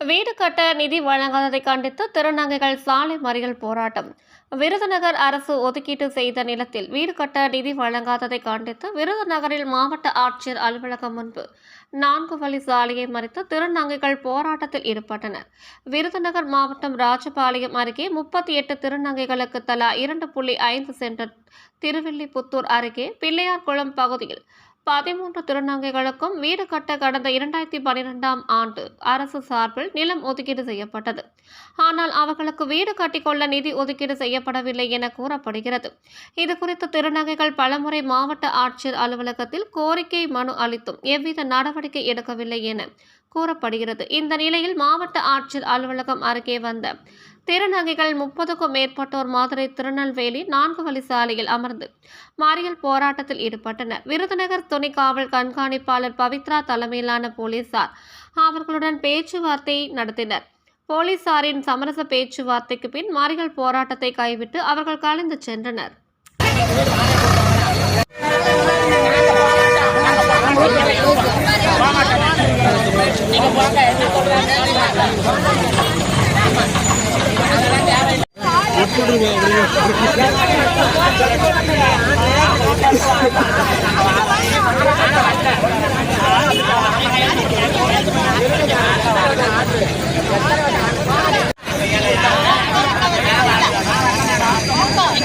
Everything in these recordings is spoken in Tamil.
வீடு கட்ட நிதி வழங்காததை கண்டித்து திருநங்கைகள் சாலை மறியல் போராட்டம். விருதுநகர் அரசு ஒதுக்கீட்டு செய்த நிலத்தில் வீடு கட்ட நிதி வழங்காததை கண்டித்து விருதுநகரில் மாவட்ட ஆட்சியர் அலுவலகம் முன்பு நான்கு வழி சாலையை மறித்து திருநங்கைகள் போராட்டத்தில் ஈடுபட்டனர் விருதுநகர் மாவட்டம் ராஜபாளையம் அருகே முப்பத்தி எட்டு திருநங்கைகளுக்கு தலா இரண்டு புள்ளி ஐந்து சென்டர் திருவில்லிபுத்தூர் அருகே பிள்ளையார்குளம் பகுதியில் பதிமூன்று திருநங்கைகளுக்கும் வீடு கட்ட கடந்த இரண்டாயிரத்தி பனிரெண்டாம் ஆண்டு அரசு சார்பில் நிலம் ஒதுக்கீடு செய்யப்பட்டது. ஆனால் அவர்களுக்கு வீடு கட்டிக்கொள்ள நிதி ஒதுக்கீடு செய்யப்படவில்லை என கூறப்படுகிறது. இதுகுறித்து திருநங்கைகள் பலமுறை மாவட்ட ஆட்சியர் அலுவலகத்தில் கோரிக்கை மனு அளித்தும் எவ்வித நடவடிக்கை எடுக்கவில்லை என கூறப்படுகிறது. இந்த நிலையில் மாவட்ட ஆட்சியர் அலுவலகம் அருகே வந்த திருநங்கைகள் முப்பதுக்கும் மேற்பட்டோர் மதுரை திருநெல்வேலி நான்கு வழி சாலையில் அமர்ந்து மறியல் போராட்டத்தில் ஈடுபட்டனர். விருதுநகர் துணை காவல் கண்காணிப்பாளர் பவித்ரா தலைமையிலான போலீசார் அவர்களுடன் பேச்சுவார்த்தை நடத்தினர். போலீசாரின் சமரச பேச்சுவார்த்தைக்கு பின் மறியல் போராட்டத்தை கைவிட்டு அவர்கள் கலைந்து சென்றனர்.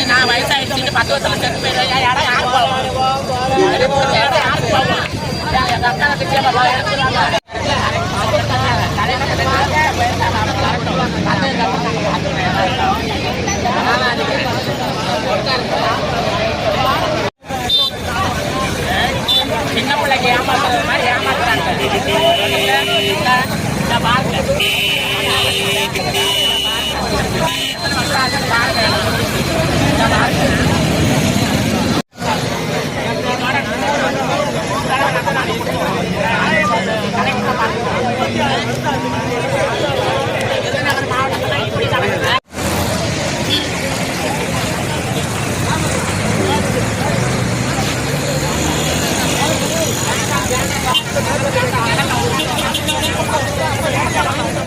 நான் வயசாயிடுச்சு பத்து வருஷத்துல செத்து போயிடுவேன் யாரும் யாருக்கு போவோம் யாருக்கு போவோம் எங்க அக்கா திட்டியா బాగా